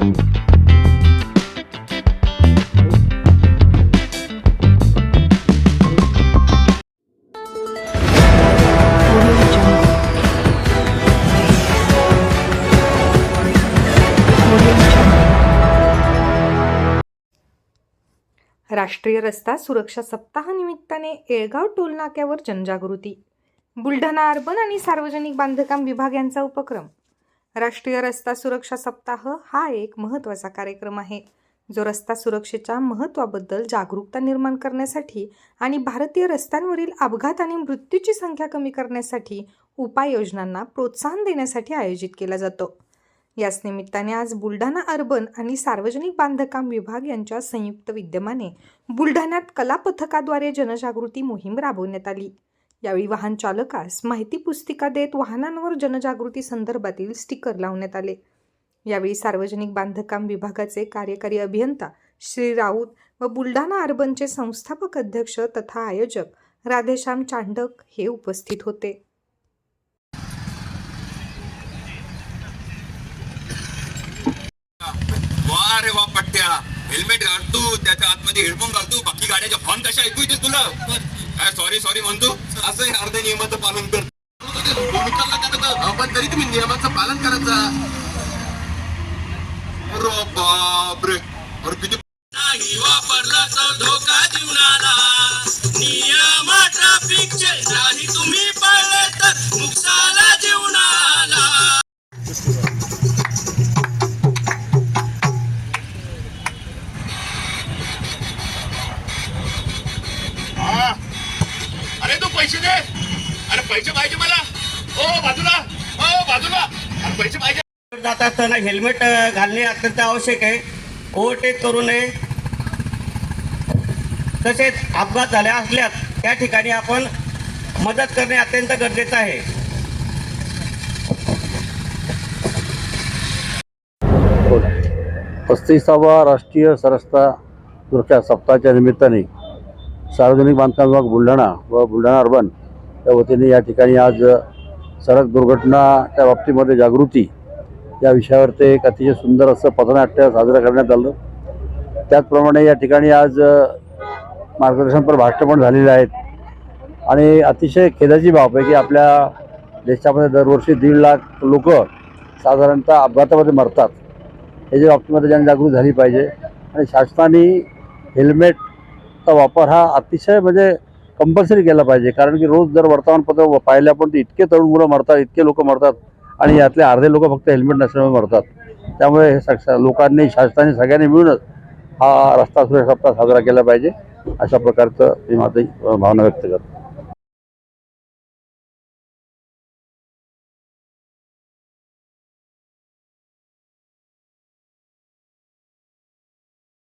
राष्ट्रीय रस्ता सुरक्षा सप्ताहानिमित्ताने येळगाव टोलनाक्यावर जनजागृती. बुलढाणा अर्बन आणि सार्वजनिक बांधकाम विभाग यांचा उपक्रम. राष्ट्रीय रस्ता सुरक्षा सप्ताह हा एक महत्त्वाचा कार्यक्रम आहे. जो रस्ता सुरक्षेच्या महत्त्वाबद्दल जागरूकता निर्माण करण्यासाठी आणि भारतीय रस्त्यांवरील अपघात आणि मृत्यूची संख्या कमी करण्यासाठी उपाययोजनांना प्रोत्साहन देण्यासाठी आयोजित केला जातो. याच निमित्ताने आज बुलढाणा अर्बन आणि सार्वजनिक बांधकाम विभाग यांच्या संयुक्त विद्यमाने बुलढाण्यात कला पथकाद्वारे जनजागृती मोहीम राबवण्यात आली. यावेळी वाहन चालकास माहिती पुस्तिका देत वाहनांवर जनजागृती संदर्भातील स्टिकर लावण्यात आले. यावेळी सार्वजनिक बांधकाम विभागाचे कार्यकारी अभियंता श्री राऊत व बुलढाणा अर्बनचे संस्थापक अध्यक्ष तथा आयोजक राधेश्याम चांडक हे उपस्थित होते. वा रे वा पट्ट्या. हेल्मेट घालतो त्याच्या आतमध्ये हेडफोन घालतो बाकी गाड्याच्या फॉन कशा ऐकू येते तुला? सॉरी सॉरी म्हणतो असं हे अर्ध्या नियमाचं पालन करतो पण तरी तुम्ही नियमाचं पालन करायचं बापरे. अरे किती वापरला अरे तू पैसे दे. अरे पैसे पाहिजे मला. ओ बाजूला. ओ बाजूला. अरे पैसे पाहिजे. जात असताना हेल्मेट घालणे अत्यंत आवश्यक आहे. ओव्हरटेक करू नये. तसेच अपघात झाले असल्यास त्या ठिकाणी आपण मदत करणे अत्यंत गरजेचं आहे. पस्तीसावा राष्ट्रीय सरस्ता सुरक्षा सप्ताहाच्या निमित्ताने सार्वजनिक बांधकाम विभाग बुलढाणा व बुलढाणा अर्बन या वतीने या ठिकाणी आज सडक दुर्घटनाच्या बाबतीमध्ये जागृती या विषयावर ते एक अतिशय सुंदर असं पथनाट्य साजरं करण्यात आलं. त्याचप्रमाणे या ठिकाणी आज मार्गदर्शनपर भाष्य पण झालेले आहेत. आणि अतिशय खेदाची बाब आहे की आपल्या देशामध्ये दरवर्षी दीड लाख लोक साधारणतः अपघातामध्ये मरतात. याच्या बाबतीमध्ये जनजागृती झाली पाहिजे आणि शासनाने हेल्मेट चा वापर हा अतिशय म्हणजे कंपल्सरी केला पाहिजे. कारण की रोज जर वर्तमानपत्र पाहिलं आपण ते इतके तरुण मुलं मरतात इतके लोक मरतात आणि यातले अर्धे लोक फक्त हेल्मेट नसल्यामुळे मरतात. त्यामुळे हे लोकांनी शासनाने सगळ्यांनी मिळूनच हा रस्ता सुरक्षा सप्ताह साजरा केला पाहिजे. अशा प्रकारचं मी माझी भावना व्यक्त करतो.